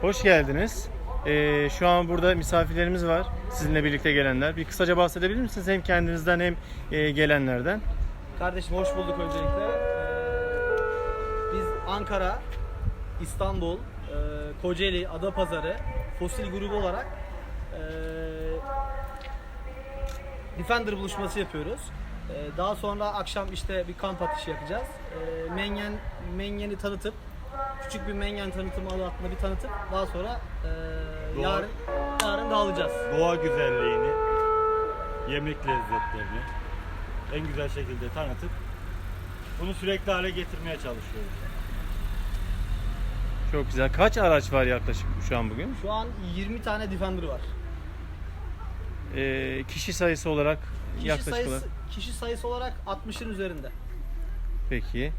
Hoş geldiniz. Ee, şu an burada misafirlerimiz var. Sizinle birlikte gelenler. Bir kısaca bahsedebilir misiniz? Hem kendinizden hem e, gelenlerden. Kardeşim hoş bulduk öncelikle. Ee, biz Ankara, İstanbul, e, Kocaeli, Adapazarı, Fosil grubu olarak e, Defender buluşması yapıyoruz. E, daha sonra akşam işte bir kamp atışı yapacağız. E, Mengen, Mengen'i tanıtıp, küçük bir Mengen tanıtımı adı altında bir tanıtıp daha sonra e, Doğa- yarın, yarın dağılacağız. Doğa güzelliğini, yemek lezzetlerini en güzel şekilde tanıtıp bunu sürekli hale getirmeye çalışıyoruz. Çok güzel. Kaç araç var yaklaşık şu an bugün? Şu an 20 tane Defender var. Ee, kişi sayısı olarak Kişi yaklaşık sayısı, olarak. kişi sayısı olarak 60'ın üzerinde. Peki.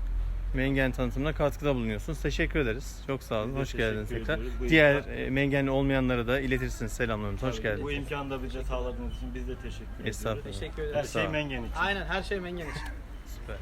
Mengen tanıtımına katkıda bulunuyorsunuz. Teşekkür ederiz. Çok sağ olun. Hoş geldiniz teşekkür tekrar. Bu Diğer imkan- e, Mengenli olmayanlara da iletirsiniz selamlarımızı. Hoş geldiniz. Bu imkanı da bize sağladığınız için biz de teşekkür ediyoruz. Estağfurullah. Teşekkür Her. Sağ şey ol. mengen için. Aynen her şey mengen için. Süper.